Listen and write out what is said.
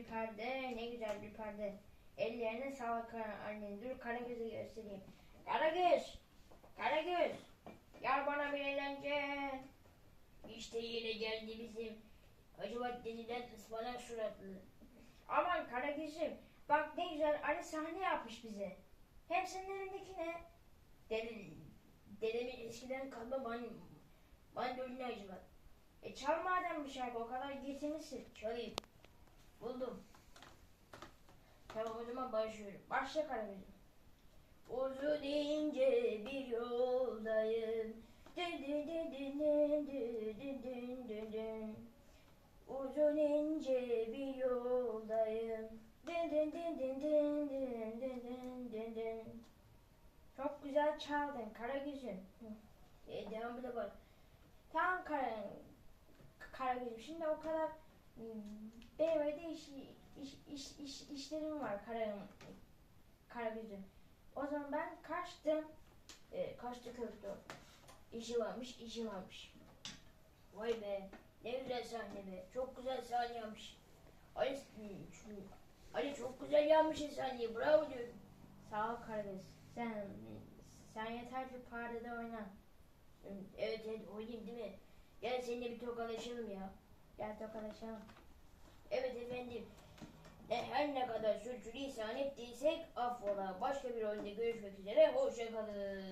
bir perde, ne güzel bir perde. Ellerine sağlık annen. Dur Karagöz'ü göstereyim. Karagöz! Karagöz! Gel bana bir eğlence. İşte yine geldi bizim Hacivat denilen ıspanak suratlı. Aman Karagöz'üm bak ne güzel Ali sahne yapmış bize. Hem senin elindeki ne? Dede, dedemin eskiden kalma ban, bandolini Hacivat. E çal madem bir şarkı o kadar getirmişsin. Çalayım. Buldum. Tamam o zaman başlıyorum. Başla Karagöz'üm. Uzun ince bir yoldayım. Dün dün dün dün dün dün dün dün. Uzun ince bir yoldayım. Dün dün dün dün dün dün dün dün dün. Çok güzel çaldın Karagöz'üm. E, devamı da var. Tamam Kara, Karagöz'üm. Şimdi o kadar hmm, benim evde iş, iş, iş, iş, işlerim var Kara, Karagöz'üm. O zaman ben kaçtım. E, kaçtı köftü. İşi varmış, işi varmış. Vay be. Ne güzel sahne be. Çok güzel sahne yapmış. Ali, Ali çok güzel yapmışsın sahneyi. Bravo diyorum. Sağ ol Karagöz. Sen, sen yeter ki perdede oyna. Evet evet oynayayım değil mi? Gel seninle bir tokalaşalım ya. Gel tokalaşalım. Evet efendim. E, her ne kadar sürçülisan ettiysek affola. Başka bir oyunda görüşmek üzere. Hoşçakalın.